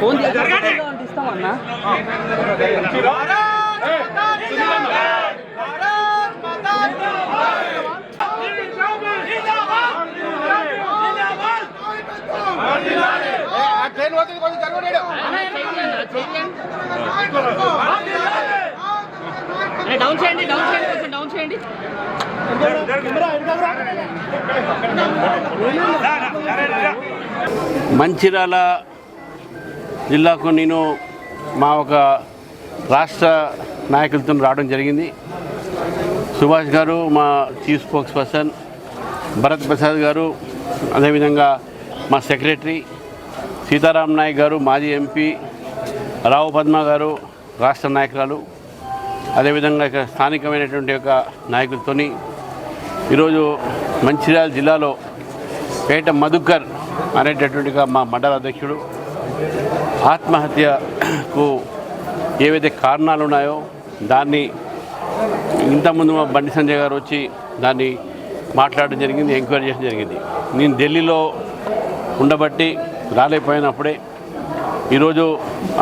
Phone ఇస్తామన్నా? Train పోతుంది కొంచెం జరగలేడు డౌన్ చేయండి డౌన్ చేయండి కొంచెం డౌన్ చేయండి. మంచిర్యాల జిల్లాకు నేను మా ఒక రాష్ట్ర నాయకులతో రావడం జరిగింది. సుభాష్ గారు మా chief spokesperson Bharat Prasad గారు అదేవిధంగా మా సెక్రటరీ సీతారాం నాయక్ గారు మాజీ ఎంపీ రావు పద్మ గారు రాష్ట్ర నాయకురాలు అదేవిధంగా ఇక్కడ స్థానికమైనటువంటి ఒక నాయకులతోని ఈరోజు మంచిర్యాల జిల్లాలో పేట మధుకర్ అనేటటువంటి మా మండల అధ్యక్షుడు ఆత్మహత్యకు ఏవైతే కారణాలు ఉన్నాయో దాన్ని ఇంతకుముందు మా బండి సంజయ్ గారు వచ్చి దాన్ని మాట్లాడడం జరిగింది ఎంక్వైరీ చేయడం జరిగింది. నేను ఢిల్లీలో ఉండబట్టి రాలేకపోయినప్పుడే ఈరోజు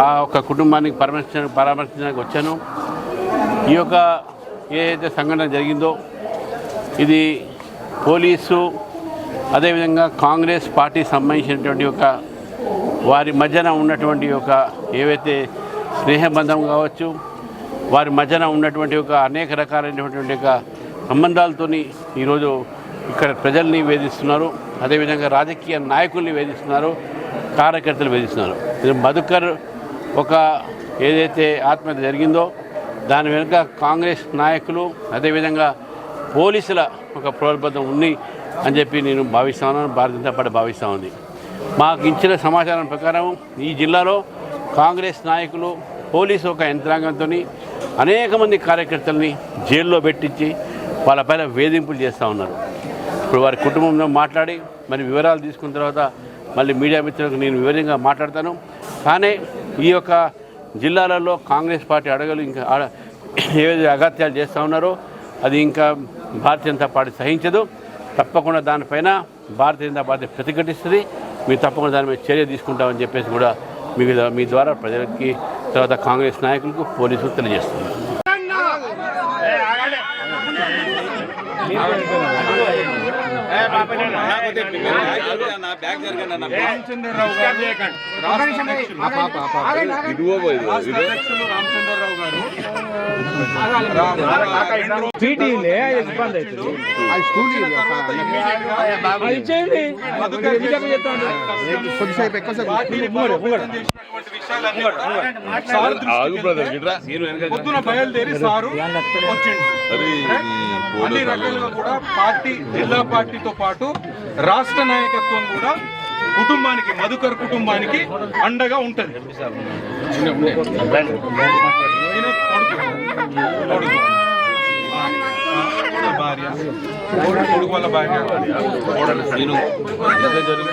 ఆ ఒక కుటుంబానికి పరామర్శ పరామర్శించడానికి వచ్చాను. ఈ యొక్క ఏదైతే సంఘటన జరిగిందో ఇది పోలీసు అదేవిధంగా కాంగ్రెస్ పార్టీ సంబంధించినటువంటి ఒక వారి మధ్యన ఉన్నటువంటి ఒక ఏవైతే స్నేహబంధం కావచ్చు వారి మధ్యన ఉన్నటువంటి ఒక అనేక రకాలైనటువంటి ఒక సంబంధాలతోని ఈరోజు ఇక్కడ ప్రజల్ని వేధిస్తున్నారు. అదేవిధంగా రాజకీయ నాయకుల్ని వేధిస్తున్నారు. కార్యకర్తలు వేధిస్తున్నారు. ఇది మధుకర్ ఒక ఏదైతే ఆత్మహత్య జరిగిందో దాని వెనుక కాంగ్రెస్ నాయకులు అదేవిధంగా పోలీసుల ఒక ప్రోల్బద్ధం ఉంది అని చెప్పి నేను భావిస్తా ఉన్నాను భారతీయ జనతా పార్టీ భావిస్తూ ఉంది. మాకు ఇచ్చిన సమాచారం ప్రకారం ఈ జిల్లాలో కాంగ్రెస్ నాయకులు పోలీసు ఒక యంత్రాంగంతో అనేక మంది కార్యకర్తల్ని జైల్లో పెట్టించి వాళ్ళపైన వేధింపులు చేస్తూ ఉన్నారు. ఇప్పుడు వారి కుటుంబంలో మాట్లాడి మరి వివరాలు తీసుకున్న తర్వాత మళ్ళీ మీడియా మిత్రులకు నేను వివరంగా మాట్లాడతాను. కానీ ఈ యొక్క జిల్లాలలో కాంగ్రెస్ పార్టీ అడగలు ఇంకా ఏవైతే అగత్యాలు చేస్తూ ఉన్నారో అది ఇంకా భారతీయ జనతా పార్టీ సహించదు. తప్పకుండా దానిపైన భారతీయ జనతా పార్టీ ప్రతిఘటిస్తుంది. మీరు తప్పకుండా దాని మీద చర్య తీసుకుంటామని చెప్పేసి కూడా మీ మీ ద్వారా ప్రజలకి తర్వాత కాంగ్రెస్ నాయకులకు పోలీసులు తెలియజేస్తున్నారు రామచంద్రరావు గారు. ఇబ్బంది అవుతుంది. అది కొద్దిసేపు పొద్దున బయలుదేరి సారు వచ్చిండు. అన్ని రకాలుగా కూడా పార్టీ జిల్లా పార్టీతో పాటు రాష్ట్ర నాయకత్వం కూడా కుటుంబానికి మధుకర్ కుటుంబానికి అండగా ఉంటది. భార్య. కొడుకు వాళ్ళ భార్య. జరుగుతుంది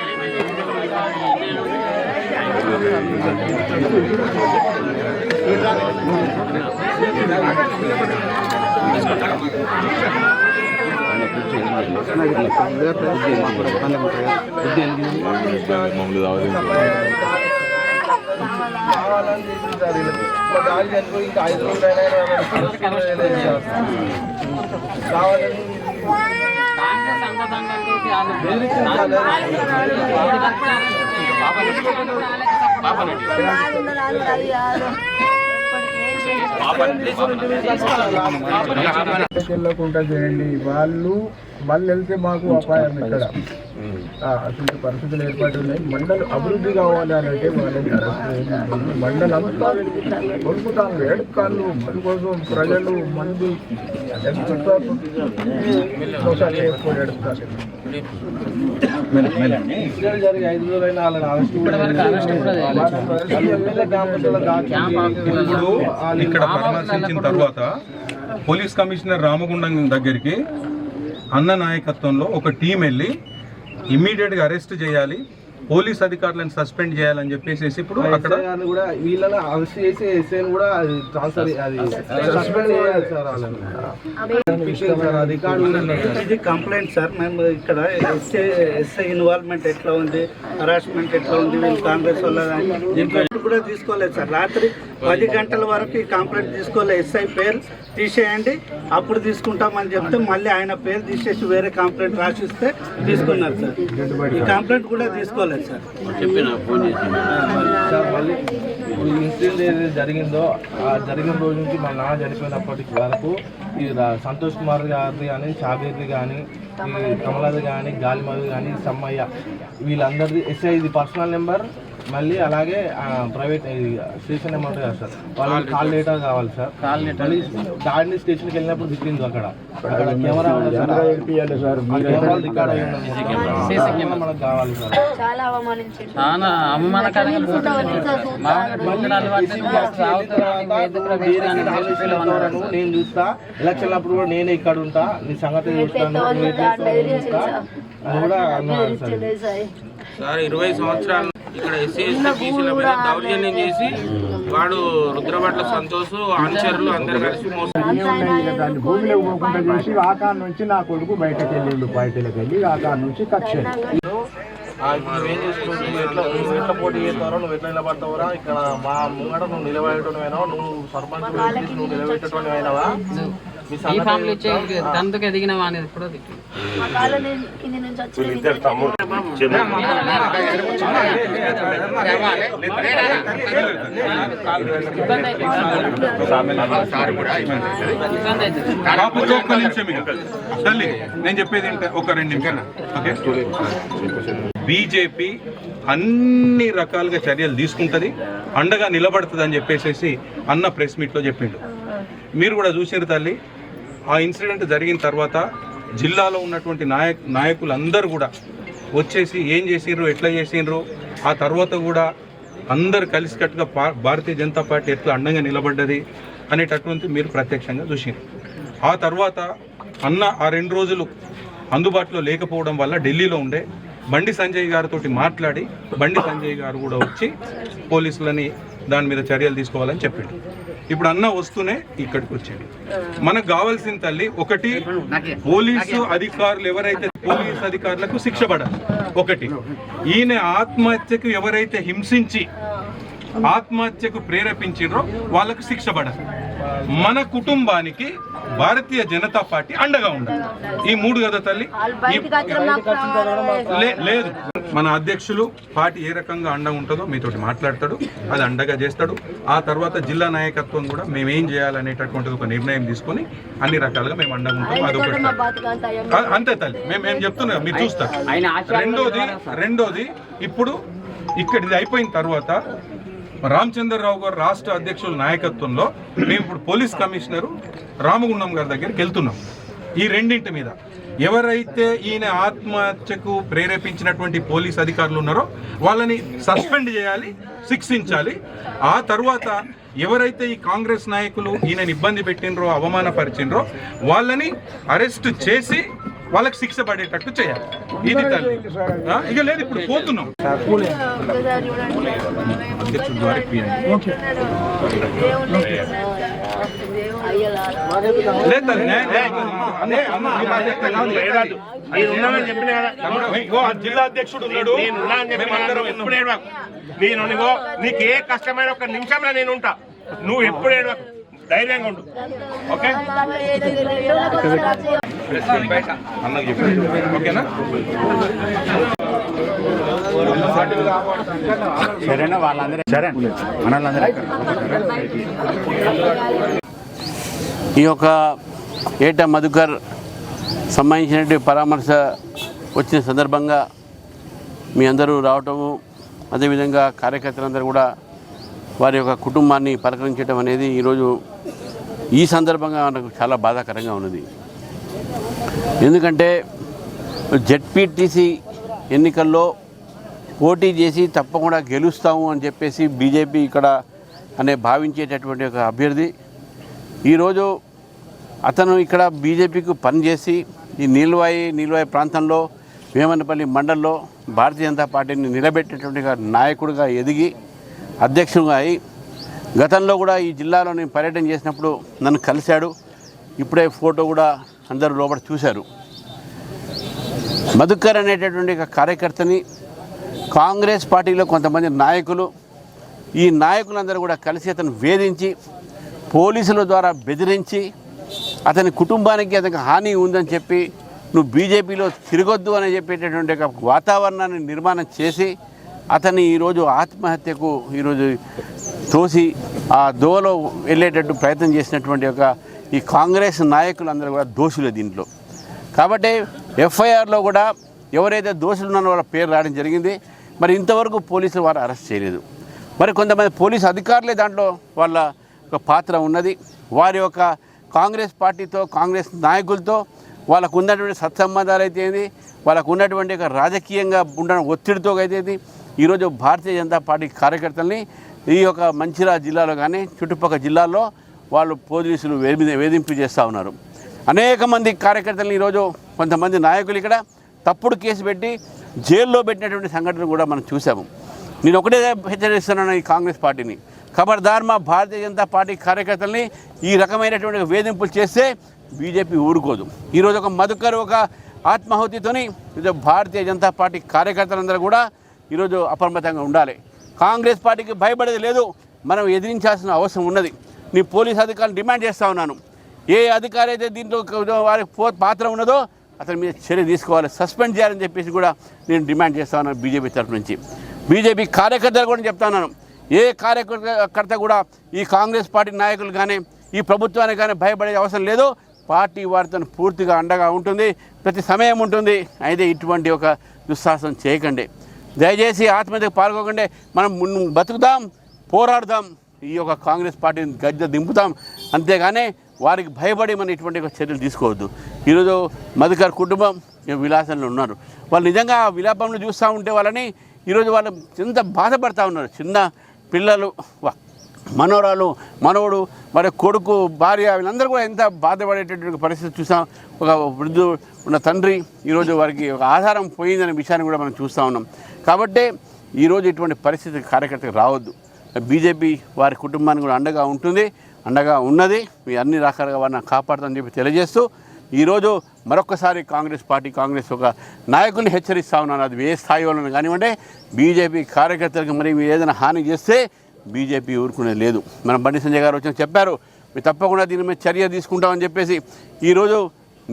కాంగ్రెస్ అంగదంగకి వెళ్ళకుండా చేయండి వాళ్ళు వాళ్ళు వెళ్తే మాకు అపాయం ఇక్కడ అటువంటి పరిస్థితులు ఏర్పడి ఉన్నాయి. మండలం అభివృద్ధి కావాలి అని అంటే వాళ్ళని. మండలం అంతా కొనుక్కుతాను ఏడుకాళ్ళు మంది కోసం ప్రజలు మంది మోసాలు చేసుకొని ఏడుస్తారు. ఇన్సిడెంట్ జరిగి ఐదు రోజులైనా వాళ్ళని అరెస్ట్ కూడా వాళ్ళు ఎమ్మెల్యే క్యాంపస్లో దాచి ఇప్పుడు ఇక్కడ పరామర్శించిన తర్వాత పోలీస్ కమిషనర్ రామగుండం దగ్గరికి అన్న నాయకత్వంలో ఒక టీం వెళ్ళి ఇమ్మీడియట్గా అరెస్ట్ చేయాలి. పోలీస్ అధికారులను సస్పెండ్ చేయాలని చెప్పేసి ఇప్పుడు అక్కడ కూడా వీళ్ళని అరెస్ట్ చేసి ఎస్ఐని కూడా అది ట్రాన్స్ఫర్ అది సస్పెండ్ చేయాలి వాళ్ళని. సార్. ఇది కంప్లైంట్ సార్. మేము ఇక్కడ ఎస్ఐ ఎస్ఐ ఇన్వాల్వ్మెంట్ ఎట్లా ఉంది? హరాస్మెంట్ ఎట్లా ఉంది? వీళ్ళు కాంగ్రెస్ వల్ల దీంట్లో కూడా తీసుకోలేదు సార్. రాత్రి పది గంటల వరకు ఈ కంప్లైంట్ తీసుకోలేదు ఎస్ఐ పేరు తీసేయండి అప్పుడు తీసుకుంటామని చెప్తే మళ్ళీ ఆయన పేరు తీసేసి వేరే కంప్లైంట్ రాసిస్తే తీసుకున్నారు సార్. ఈ కంప్లైంట్ కూడా తీసుకోలేదు. సార్. చెప్పిన ఫోన్ చేసి సార్ మళ్ళీ ఇప్పుడు ఈ ఇన్సిడెంట్ ఏదైతే జరిగిందో ఆ జరిగిన రోజు నుంచి మా నాన్న చనిపోయినప్పటికి వరకు ఈ సంతోష్ కుమార్ గారిది కానీ షాబీర్ది కానీ ఈ కమలాది కానీ గాలిమది కానీ సమ్మయ్య వీళ్ళందరిది ఎస్ఐ ఇది పర్సనల్ నెంబర్ మళ్ళీ అలాగే ప్రైవేట్ స్టేషన్ ఉంటుంది కదా సార్? వాళ్ళకి కాల్ డేటా కావాలి సార్. కాల్ మళ్ళీ దాడిని స్టేషన్కి వెళ్ళినప్పుడు దిక్కింది అక్కడ. అక్కడ కెమెరా కెమెరాలు రికార్డ్ అయ్యి ఉన్నది మనకు కావాలి సార్. చాలా నేను చూస్తా. ఎలక్షన్ అప్పుడు కూడా నేనే ఇక్కడ ఉంటా. నీ సంగతి చూస్తాను. కూడా అన్నారు సార్ సార్ ఇరవై సంవత్సరాలు ఇక్కడ ఎస్సీ ఎస్టీ బీసీల మీద దౌర్జన్యం చేసి వాడు రుద్రభట్ల సంతోష్ అనుచరులు అందరు కలిసి మోసం భూమిలో పోకుండా చేసి ఆకారం నుంచి నా కొడుకు బయటకు వెళ్ళిండు బయటకు వెళ్ళి ఆకారం నుంచి కక్ష నువ్వేం చేసుకుంటూ ఎట్లా నువ్వు ఎట్లా పోటీ చేస్తారో నువ్వు ఎట్లా నిలబడతావురా? ఇక్కడ మా ముంగట నువ్వు నిలబడేటోనివైనా? నువ్వు సర్పంచ్ నువ్వు నిలబెట్టేటోనివైనావా ఈ ఫ్యామిలీ వచ్చే తందుకు ఒక్క నిమిషం. తల్లి నేను చెప్పేది ఏంటంటే ఒక రెండు నిమిషాలు ఓకే బీజేపీ అన్ని రకాలుగా చర్యలు తీసుకుంటది అండగా నిలబడుతుంది అని చెప్పేసి అన్న ప్రెస్ మీట్లో చెప్పిండు మీరు కూడా చూసారు తల్లి ఆ ఇన్సిడెంట్ జరిగిన తర్వాత జిల్లాలో ఉన్నటువంటి నాయక్ నాయకులందరూ కూడా వచ్చేసి ఏం చేసిండ్రు ఎట్లా చేసిండ్రు ఆ తర్వాత కూడా అందరు కలిసికట్టుగా పా- భారతీయ జనతా పార్టీ ఎట్లా అండంగా నిలబడ్డది అనేటటువంటి మీరు ప్రత్యక్షంగా చూసిండ్రు ఆ తర్వాత అన్న ఆ రెండు రోజులు అందుబాటులో లేకపోవడం వల్ల ఢిల్లీలో ఉండే బండి సంజయ్ గారితో మాట్లాడి బండి సంజయ్ గారు కూడా వచ్చి పోలీసులని దాని మీద చర్యలు తీసుకోవాలని చెప్పిండు. ఇప్పుడు అన్న వస్తూనే ఇక్కడికి వచ్చాడు. మనకు కావాల్సిన తల్లి ఒకటి పోలీసు అధికారులు ఎవరైతే పోలీసు అధికారులకు శిక్ష పడాలి. ఒకటి. ఈయన ఆత్మహత్యకు ఎవరైతే హింసించి ఆత్మహత్యకు ప్రేరేపించిండ్రో వాళ్ళకు శిక్ష పడాలి. మన కుటుంబానికి భారతీయ జనతా పార్టీ అండగా ఉండాలి. ఈ మూడు కదా తల్లి? లేదు. మన అధ్యక్షులు పార్టీ ఏ రకంగా అండ ఉంటుందో మీతోటి మాట్లాడతాడు అది అండగా చేస్తాడు. ఆ తర్వాత జిల్లా నాయకత్వం కూడా మేము ఏం చేయాలనేటటువంటిది ఒక నిర్ణయం తీసుకొని అన్ని రకాలుగా మేము అండగా ఉంటాం. అది ఒకటి అంతే తల్లి. మేము ఏం చెప్తున్నాం మీరు చూస్తారు. రెండోది రెండోది ఇప్పుడు ఇక్కడ ఇది అయిపోయిన తర్వాత రామచంద్రరావు గారు రాష్ట్ర అధ్యక్షుల నాయకత్వంలో మేము ఇప్పుడు పోలీస్ కమిషనరు రామగుండం గారి దగ్గరికి వెళ్తున్నాం ఈ రెండింటి మీద ఎవరైతే ఈయన ఆత్మహత్యకు ప్రేరేపించినటువంటి పోలీస్ అధికారులు ఉన్నారో వాళ్ళని సస్పెండ్ చేయాలి శిక్షించాలి ఆ తర్వాత ఎవరైతే ఈ కాంగ్రెస్ నాయకులు ఈయనని ఇబ్బంది పెట్టినరో అవమానపరిచినరో వాళ్ళని అరెస్ట్ చేసి వాళ్ళకి శిక్ష పడేటట్టు చేయాలి ఇది తల్లి ఇక లేదు ఇప్పుడు పోతున్నాం అధ్యక్షుడు ద్వారా జిల్లా అధ్యక్షుడు ఉన్నాడు. నేను నీకో నీకు ఏ కష్టమైన ఒక నిమిషంలో నేను ఉంటా. నువ్వు ఎప్పుడు ఏడవకు ధైర్యంగా ఉండు. ఓకే? అన్నకు చెప్పండి ఓకేనా ఈ యొక్క ఏటా మధుకర్ సంబంధించినటువంటి పరామర్శ వచ్చిన సందర్భంగా మీ అందరూ రావటము అదేవిధంగా కార్యకర్తలందరూ కూడా వారి యొక్క కుటుంబాన్ని పలకరించడం అనేది ఈరోజు ఈ సందర్భంగా నాకు చాలా బాధాకరంగా ఉన్నది. ఎందుకంటే జెడ్పీటీసీ ఎన్నికల్లో పోటీ చేసి తప్పకుండా గెలుస్తాము అని చెప్పేసి బీజేపీ ఇక్కడ అనే భావించేటటువంటి ఒక అభ్యర్థి. ఈరోజు అతను ఇక్కడ బీజేపీకి పనిచేసి ఈ నీల్వాయి నీల్వాయి ప్రాంతంలో వేమనపల్లి మండల్లో భారతీయ జనతా పార్టీని నిలబెట్టేటువంటి నాయకుడిగా ఎదిగి అధ్యక్షుడిగా అయి గతంలో కూడా ఈ జిల్లాలో నేను పర్యటన చేసినప్పుడు నన్ను కలిశాడు. ఇప్పుడే ఫోటో కూడా అందరూ లోపల చూశారు. మధుకర్ అనేటటువంటి ఒక కార్యకర్తని కాంగ్రెస్ పార్టీలో కొంతమంది నాయకులు ఈ నాయకులందరూ కూడా కలిసి అతను వేధించి పోలీసుల ద్వారా బెదిరించి అతని కుటుంబానికి అతనికి హాని ఉందని చెప్పి నువ్వు బీజేపీలో తిరగొద్దు అని చెప్పేటటువంటి వాతావరణాన్ని నిర్మాణం చేసి అతన్ని ఈరోజు ఆత్మహత్యకు ఈరోజు తోసి ఆ దోవలో వెళ్ళేటట్టు ప్రయత్నం చేసినటువంటి ఒక ఈ కాంగ్రెస్ నాయకులందరూ కూడా దోషులు దీంట్లో. కాబట్టి ఎఫ్ఐఆర్లో కూడా ఎవరైతే దోషులు ఉన్నారో వాళ్ళ పేరు రావడం జరిగింది. మరి ఇంతవరకు పోలీసులు వారు అరెస్ట్ చేయలేదు. మరి కొంతమంది పోలీసు అధికారులే దాంట్లో వాళ్ళ ఒక పాత్ర ఉన్నది. వారి యొక్క కాంగ్రెస్ పార్టీతో కాంగ్రెస్ నాయకులతో వాళ్ళకు ఉన్నటువంటి సత్సంబంధాలు అయితే వాళ్ళకు ఉన్నటువంటి ఒక రాజకీయంగా ఉండడం ఒత్తిడితో అయితే ఈరోజు భారతీయ జనతా పార్టీ కార్యకర్తల్ని ఈ యొక్క మంచిర్యాల జిల్లాలో కానీ చుట్టుపక్కల జిల్లాల్లో వాళ్ళు పోలీసులు వేధి వేధింపు చేస్తూ ఉన్నారు. అనేక మంది కార్యకర్తలను ఈరోజు కొంతమంది నాయకులు ఇక్కడ తప్పుడు కేసు పెట్టి జైల్లో పెట్టినటువంటి సంఘటన కూడా మనం చూసాము నేను ఒకటే హెచ్చరిస్తున్నాను ఈ కాంగ్రెస్ పార్టీని. ఖబర్దార్ మా భారతీయ జనతా పార్టీ కార్యకర్తల్ని ఈ రకమైనటువంటి వేధింపులు చేస్తే బీజేపీ ఊరుకోదు. ఈరోజు ఒక మధుకర్ ఒక ఆత్మాహుతితోని భారతీయ జనతా పార్టీ కార్యకర్తలందరూ కూడా ఈరోజు అప్రమత్తంగా ఉండాలి. కాంగ్రెస్ పార్టీకి భయపడేది లేదు. మనం ఎదిరించాల్సిన అవసరం ఉన్నది. నీ పోలీస్ అధికారులు డిమాండ్ చేస్తూ ఉన్నాను. ఏ అధికారి అయితే దీంట్లో వారికి పో- పాత్ర ఉన్నదో అతని మీద చర్య తీసుకోవాలి. సస్పెండ్ చేయాలని చెప్పేసి కూడా నేను డిమాండ్ చేస్తా ఉన్నాను బీజేపీ తరఫు నుంచి. బీజేపీ కార్యకర్తలు కూడా చెప్తున్నాను ఏ కార్యకర్త కూడా ఈ కాంగ్రెస్ పార్టీ నాయకులు కానీ ఈ ప్రభుత్వానికి కానీ భయపడే అవసరం లేదు. పార్టీ వారితో పూర్తిగా అండగా ఉంటుంది. ప్రతి సమయం ఉంటుంది. అయితే ఇటువంటి ఒక దుస్సాహసం చేయకండి. దయచేసి ఆత్మహత్యకు పాల్గొకండి. మనం మున్- బతుకుదాం పోరాడదాం ఈ యొక్క కాంగ్రెస్ పార్టీని గద్దె దింపుతాం. అంతేగానే వారికి భయపడి మనం ఇటువంటి చర్యలు తీసుకోవద్దు. ఈరోజు మధుకర్ కుటుంబం ఈ విలాసంలో ఉన్నారు. వాళ్ళు నిజంగా ఆ విలాపంలో చూస్తూ ఉంటే వాళ్ళని ఈరోజు వాళ్ళు ఎంత బాధపడతా ఉన్నారు. చిన్న పిల్లలు మనోరాలు మనవడు మరి కొడుకు భార్య వీళ్ళందరూ కూడా ఎంత బాధపడేటటువంటి పరిస్థితి చూసాం ఒక వృద్ధు ఉన్న తండ్రి ఈరోజు వారికి ఒక ఆధారం పోయిందనే విషయాన్ని కూడా మనం చూస్తూ ఉన్నాం. కాబట్టి ఈరోజు ఇటువంటి పరిస్థితి కార్యకర్తకు రావద్దు. బీజేపీ వారి కుటుంబానికి కూడా అండగా ఉంటుంది అండగా ఉన్నది. మీ అన్ని రకాలుగా వారిని కాపాడుతుందని చెప్పి తెలియజేస్తూ ఈరోజు మరొకసారి కాంగ్రెస్ పార్టీ కాంగ్రెస్ ఒక నాయకుల్ని హెచ్చరిస్తా ఉన్నాను. అది ఏ స్థాయి వాళ్ళని కానివ్వండి బీజేపీ కార్యకర్తలకు మరి మీరు ఏదైనా హాని చేస్తే బీజేపీ ఊరుకునేది లేదు. మన బండి సంజయ్ గారు వచ్చి చెప్పారు మీరు తప్పకుండా దీని మీద చర్య తీసుకుంటామని చెప్పేసి ఈరోజు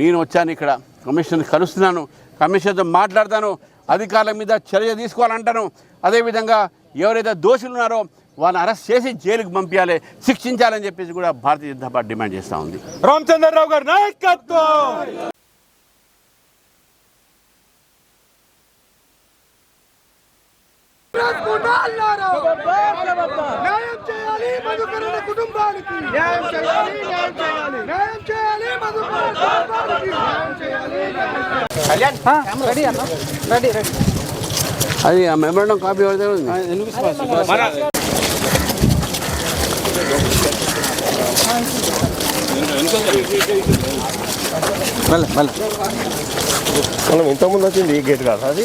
నేను వచ్చాను ఇక్కడ కమిషన్ కలుస్తున్నాను కమిషన్తో మాట్లాడతాను అధికారుల మీద చర్య తీసుకోవాలంటాను. అదేవిధంగా ఎవరైతే దోషులు ఉన్నారో వాళ్ళని అరెస్ట్ చేసి జైలుకి పంపించాలి శిక్షించాలని చెప్పేసి కూడా భారతీయ జనతా పార్టీ డిమాండ్ చేస్తూ ఉంది. రామచంద్రరావు గారు నాయకత్వం! న్యాయం చేయాలి మధుకరుణ కుటుంబానికి. న్యాయం చేయాలి న్యాయం చేయాలి. న్యాయం చేయాలి మధుకరుణ కుటుంబానికి. న్యాయం చేయాలి అది ఆ మెమోరం కాపీ ఎవరి దగ్గర ఉంది మనం ఇంతకుముందు వచ్చింది ఈ గేట్ కాదు అది?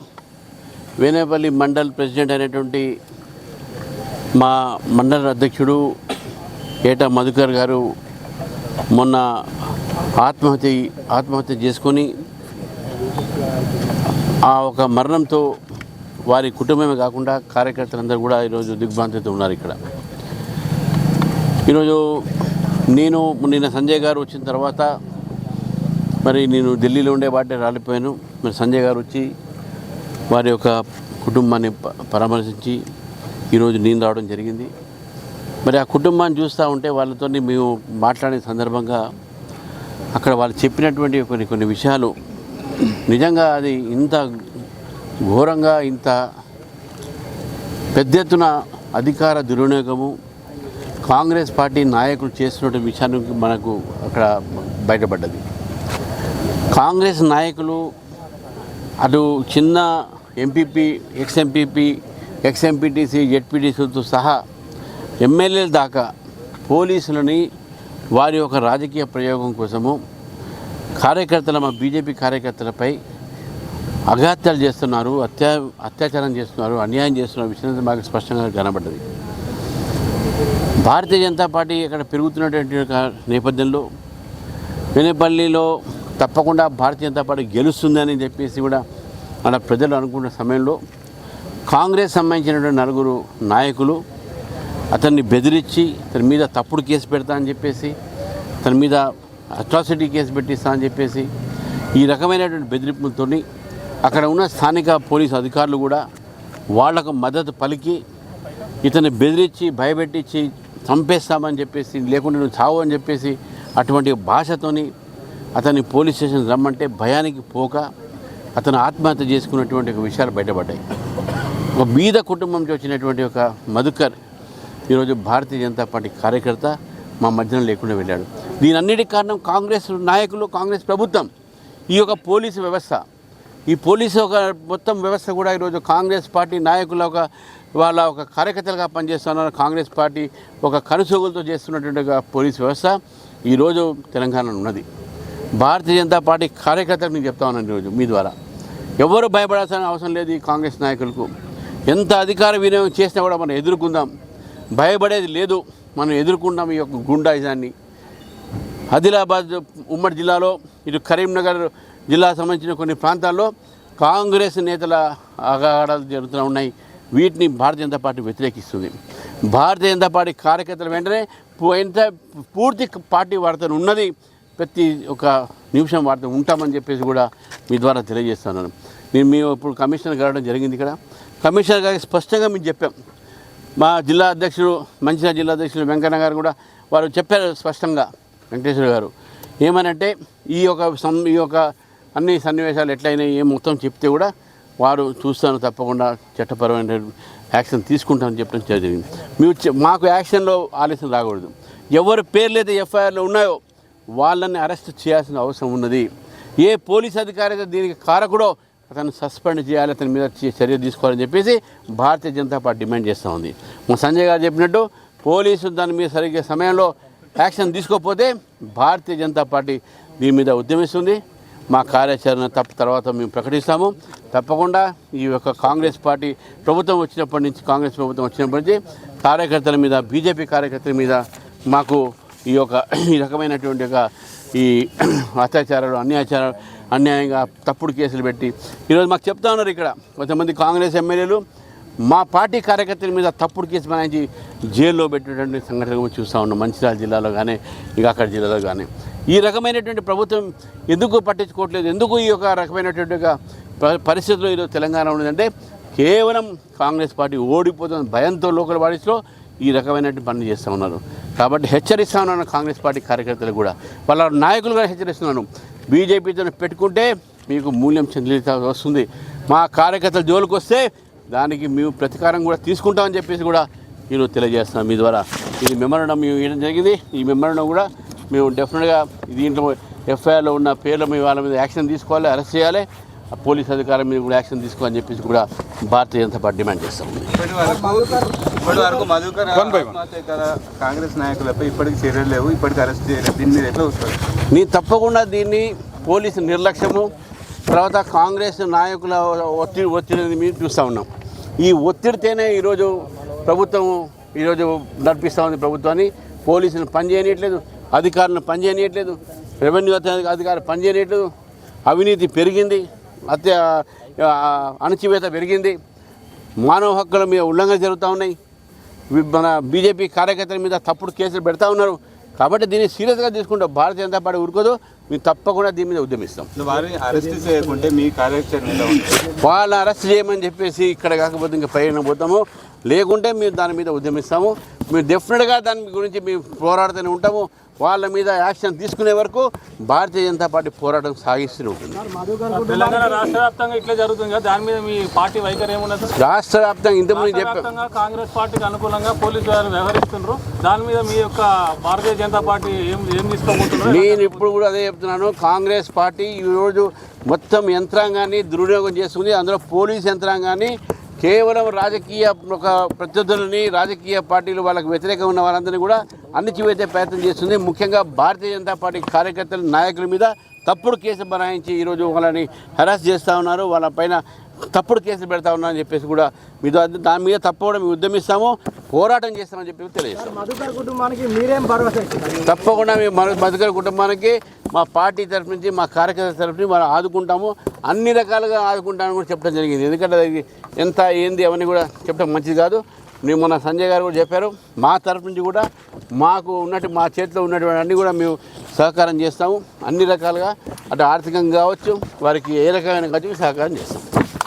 వేనేపల్లి మండల్ ప్రెసిడెంట్ అయినటువంటి మా మండల అధ్యక్షుడు ఏటా మధుకర్ గారు మొన్న ఆత్మహత్య ఆత్మహత్య చేసుకొని ఆ ఒక మరణంతో వారి కుటుంబమే కాకుండా కార్యకర్తలందరూ కూడా ఈరోజు దిగ్భ్రాంతితో ఉన్నారు ఇక్కడ. ఈరోజు నేను నిన్న సంజయ్ గారు వచ్చిన తర్వాత మరి నేను ఢిల్లీలో ఉండే వాటి రాలిపోయాను. మరి సంజయ్ గారు వచ్చి వారి యొక్క కుటుంబాన్ని పరామర్శించి ఈరోజు నేను రావడం జరిగింది. మరి ఆ కుటుంబాన్ని చూస్తూ ఉంటే వాళ్ళతో మేము మాట్లాడే సందర్భంగా అక్కడ వాళ్ళు చెప్పినటువంటి కొన్ని కొన్ని విషయాలు నిజంగా అది ఇంత ఘోరంగా ఇంత పెద్ద ఎత్తున అధికార దుర్వినియోగము కాంగ్రెస్ పార్టీ నాయకులు చేస్తున్న విషయానికి మనకు అక్కడ బయటపడ్డది. కాంగ్రెస్ నాయకులు అటు చిన్న MPP ex MPP ex MPTC జెడ్పీటీసీతో సహా ఎమ్మెల్యేల దాకా పోలీసులని వారి యొక్క రాజకీయ ప్రయోగం కోసము కార్యకర్తల మా బీజేపీ కార్యకర్తలపై అఘాత్యాలు చేస్తున్నారు అత్యా అత్యాచారం చేస్తున్నారు అన్యాయం చేస్తున్నారు. విషయం మాకు స్పష్టంగా కనబడ్డది. భారతీయ జనతా పార్టీ ఇక్కడ పెరుగుతున్నటువంటి నేపథ్యంలో వెనపల్లిలో తప్పకుండా భారతీయ జనతా పార్టీ గెలుస్తుందని చెప్పేసి కూడా మన ప్రజలు అనుకున్న సమయంలో కాంగ్రెస్ సంబంధించినటువంటి నలుగురు నాయకులు అతన్ని బెదిరించి తన మీద తప్పుడు కేసు పెడతా అని చెప్పేసి తన మీద అట్రాసిటీ కేసు పెట్టిస్తా అని చెప్పేసి ఈ రకమైనటువంటి బెదిరింపులతో అక్కడ ఉన్న స్థానిక పోలీసు అధికారులు కూడా వాళ్ళకు మద్దతు పలికి ఇతన్ని బెదిరించి భయపెట్టించి చంపేస్తామని చెప్పేసి లేకుంటే నువ్వు చావు అని చెప్పేసి అటువంటి భాషతోని అతన్ని పోలీస్ స్టేషన్ రమ్మంటే భయానికి పోక అతను ఆత్మహత్య చేసుకున్నటువంటి ఒక విషయాలు బయటపడ్డాయి. ఒక బీద కుటుంబం నుంచి వచ్చినటువంటి ఒక మధుకర్ ఈరోజు భారతీయ జనతా పార్టీ కార్యకర్త మా మధ్యన లేకుండా వెళ్ళాడు. దీని కారణం కాంగ్రెస్ నాయకులు కాంగ్రెస్ ప్రభుత్వం. ఈ యొక్క పోలీసు వ్యవస్థ. ఈ పోలీసు ఒక మొత్తం వ్యవస్థ కూడా ఈరోజు కాంగ్రెస్ పార్టీ నాయకుల ఒక వాళ్ళ ఒక కార్యకర్తలుగా పనిచేస్తున్నారు. కాంగ్రెస్ పార్టీ ఒక కనుసోగులతో చేస్తున్నటువంటి ఒక పోలీస్ వ్యవస్థ ఈరోజు తెలంగాణలో ఉన్నది. భారతీయ జనతా పార్టీ కార్యకర్తలకు నేను చెప్తా ఉన్నాను ఈరోజు మీ ద్వారా. ఎవరు భయపడాల్సిన అవసరం లేదు ఈ కాంగ్రెస్ నాయకులకు. ఎంత అధికార వినియోగం చేసినా కూడా మనం ఎదుర్కొందాం. భయపడేది లేదు. మనం ఎదుర్కొంటాం ఈ యొక్క గుండాయిజాన్ని. ఆదిలాబాద్ ఉమ్మడి జిల్లాలో ఇటు కరీంనగర్ జిల్లా సంబంధించిన కొన్ని ప్రాంతాల్లో కాంగ్రెస్ నేతల అగాడాలు జరుగుతూ ఉన్నాయి. వీటిని భారతీయ జనతా పార్టీ వ్యతిరేకిస్తుంది. భారతీయ జనతా పార్టీ కార్యకర్తలు వెంటనే ఎంత పూర్తి పార్టీ వార్తను ఉన్నది. ప్రతి ఒక నిమిషం వార్త ఉంటామని చెప్పేసి కూడా మీ ద్వారా తెలియజేస్తున్నాను నేను మేము ఇప్పుడు కమిషనర్ గారడం జరిగింది ఇక్కడ. కమిషనర్ గారికి స్పష్టంగా మేము చెప్పాం. మా జిల్లా అధ్యక్షుడు మంచిర్యాల జిల్లా అధ్యక్షుడు వెంకన్న గారు కూడా వారు చెప్పారు స్పష్టంగా. వెంకటేశ్వర గారు ఏమనంటే ఈ యొక్క సం ఈ యొక్క అన్ని సన్నివేశాలు ఎట్లయినాయి ఏం మొత్తం చెప్తే కూడా వారు చూస్తాను తప్పకుండా చట్టపరమైన యాక్షన్ తీసుకుంటామని చెప్పడం జరిగింది. మీరు మాకు యాక్షన్లో ఆలస్యం రాకూడదు. ఎవరు పేర్లు అయితే ఎఫ్ఐఆర్లో ఉన్నాయో వాళ్ళని అరెస్ట్ చేయాల్సిన అవసరం ఉన్నది. ఏ పోలీస్ అధికారి అయితే దీనికి కారకుడో అతను సస్పెండ్ చేయాలి అతని మీద చర్య తీసుకోవాలని చెప్పేసి భారతీయ జనతా పార్టీ డిమాండ్ చేస్తూ ఉంది. మా సంజయ్ గారు చెప్పినట్టు పోలీసు దాని మీద సరిగ్గా సమయంలో యాక్షన్ తీసుకోకపోతే భారతీయ జనతా పార్టీ దీని మీద ఉద్యమిస్తుంది. మా కార్యాచరణ తప్ప తర్వాత మేము ప్రకటిస్తాము. తప్పకుండా ఈ యొక్క కాంగ్రెస్ పార్టీ ప్రభుత్వం వచ్చినప్పటి నుంచి కాంగ్రెస్ ప్రభుత్వం వచ్చినప్పటి నుంచి కార్యకర్తల మీద బీజేపీ కార్యకర్తల మీద మాకు ఈ యొక్క ఈ రకమైనటువంటి ఒక ఈ అత్యాచారాలు అన్యాచారాలు అన్యాయంగా తప్పుడు కేసులు పెట్టి ఈరోజు మాకు చెప్తా ఉన్నారు ఇక్కడ కొంతమంది కాంగ్రెస్ ఎమ్మెల్యేలు మా పార్టీ కార్యకర్తల మీద తప్పుడు కేసు బనాయించి జైల్లో పెట్టేటువంటి సంఘటనలు చూస్తూ ఉన్నాం. మంచిర్యాల జిల్లాలో కానీ ఇక అక్కడ జిల్లాలో కానీ ఈ రకమైనటువంటి ప్రభుత్వం ఎందుకు పట్టించుకోవట్లేదు? ఎందుకు ఈ యొక్క రకమైనటువంటి ఒక పరిస్థితుల్లో ఈరోజు తెలంగాణ ఉన్నదంటే కేవలం కాంగ్రెస్ పార్టీ ఓడిపోతున్న భయంతో లోకల్ బాడీస్లో ఈ రకమైనటువంటి పనులు చేస్తూ ఉన్నారు. కాబట్టి హెచ్చరిస్తాను కాంగ్రెస్ పార్టీ కార్యకర్తలు కూడా. వాళ్ళ నాయకులు కూడా హెచ్చరిస్తున్నాను. బీజేపీతో పెట్టుకుంటే మీకు మూల్యం చెందిత వస్తుంది. మా కార్యకర్తల జోలికి వస్తే దానికి మేము ప్రతీకారం కూడా తీసుకుంటామని చెప్పేసి కూడా నేను తెలియజేస్తున్నాను మీ ద్వారా ఇది మెమరణం మేము ఇవ్వడం జరిగింది. ఈ మెమరణం కూడా మేము డెఫినెట్గా దీంట్లో ఎఫ్ఐఆర్లో ఉన్న పేర్లు మీ వాళ్ళ మీద యాక్షన్ తీసుకోవాలి అరెస్ట్ చేయాలి. పోలీస్ అధికారుల మీద కూడా యాక్షన్ తీసుకోవాలని చెప్పేసి కూడా భారతీయ జనతా పార్టీ డిమాండ్ చేస్తాం ఇప్పటి వరకు ఇప్పటి వరకు మధుకర్ ఆత్మహత్యకర కాంగ్రెస్ నాయకులపై ఇప్పటికి చర్యలు లేవు ఇప్పటికి అరెస్ట్ చేయలేదు. దీని మీద ఎట్లా వస్తుంది నీ తప్పకుండా దీన్ని పోలీసు నిర్లక్ష్యము తర్వాత కాంగ్రెస్ నాయకుల ఒత్తిడి ఒత్తిడిని మేము చూస్తూ ఉన్నాం. ఈ ఒత్తిడితేనే ఈరోజు ప్రభుత్వం ఈరోజు నడిపిస్తూ ఉంది ప్రభుత్వాన్ని. పోలీసులు పనిచేయనట్లేదు అధికారులను పనిచేయనట్లేదు రెవెన్యూ అధి- అధికారులు పనిచేయనట్లేదు అవినీతి పెరిగింది. అత్య అణచివేత పెరిగింది. మానవ హక్కుల మీద ఉల్లంఘన జరుగుతూ ఉన్నాయి. మన బీజేపీ కార్యకర్తల మీద తప్పుడు కేసులు పెడతా ఉన్నారు. కాబట్టి దీన్ని సీరియస్గా తీసుకుంటాం భారతీయ జనతా పార్టీ ఊరుకోదు మేము తప్పకుండా దీని మీద ఉద్యమిస్తాం. వారిని అరెస్ట్ చేయకుంటే మీ కార్యాచరణ వాళ్ళని అరెస్ట్ చేయమని చెప్పేసి ఇక్కడ కాకపోతే ఇంకా పైన పోతాము. లేకుంటే మేము దాని మీద ఉద్యమిస్తాము. మేము డెఫినెట్గా దాని గురించి మేము పోరాడుతూనే ఉంటాము. వాళ్ళ మీద యాక్షన్ తీసుకునే వరకు భారతీయ జనతా పార్టీ పోరాటం సాగిస్తూనే ఉంటుంది. తెలంగాణ రాష్ట్ర వ్యాప్తంగా ఇట్లా జరుగుతుంది కదా దాని మీద మీ పార్టీ వైఖరి ఏమున్నది? రాష్ట్ర వ్యాప్తంగా ఇంతకుముందు చెప్పాం వ్యాప్తంగా కాంగ్రెస్ పార్టీకి అనుకూలంగా పోలీసు వారు వ్యవహరిస్తున్నారు దాని మీద మీ యొక్క భారతీయ జనతా పార్టీ ఏం ఏం తీసుకోబోతున్నారు నేను ఇప్పుడు కూడా అదే చెప్తున్నాను కాంగ్రెస్ పార్టీ ఈరోజు మొత్తం యంత్రాంగాన్ని దుర్వినియోగం చేస్తుంది. అందులో పోలీస్ యంత్రాంగాన్ని కేవలం రాజకీయ ఒక ప్రత్యర్థులని రాజకీయ పార్టీలు వాళ్ళకి వ్యతిరేకంగా ఉన్న వారందరినీ కూడా అణిచివేసే ప్రయత్నం చేస్తుంది. ముఖ్యంగా భారతీయ జనతా పార్టీ కార్యకర్తల నాయకుల మీద తప్పుడు కేసు బనాయించి ఈరోజు వాళ్ళని హెరాస్ చేస్తూ ఉన్నారు. వాళ్ళ పైన తప్పుడు కేసులు పెడతా ఉన్నారని చెప్పేసి కూడా మీద దాని మీద తప్పకుండా మేము ఉద్యమిస్తాము పోరాటం చేస్తామని చెప్పి తెలియజేస్తాం. మధుకర్ కుటుంబానికి మీరేం భరోసా ఇస్తున్నారు తప్పకుండా మేము మధుకర కుటుంబానికి మా పార్టీ తరఫు నుంచి మా కార్యకర్తల తరఫు నుంచి మనం ఆదుకుంటాము. అన్ని రకాలుగా ఆదుకుంటామని కూడా చెప్పడం జరిగింది. ఎందుకంటే అది ఎంత ఏంది అవన్నీ కూడా చెప్పడం మంచిది కాదు. మేము మన సంజయ్ గారు కూడా చెప్పారు. మా తరఫు నుంచి కూడా మాకు ఉన్నట్టు మా చేతిలో ఉన్నటువంటి అన్నీ కూడా మేము సహకారం చేస్తాము. అన్ని రకాలుగా అటు ఆర్థికంగా కావచ్చు వారికి ఏ రకమైన కావచ్చు సహకారం చేస్తాం.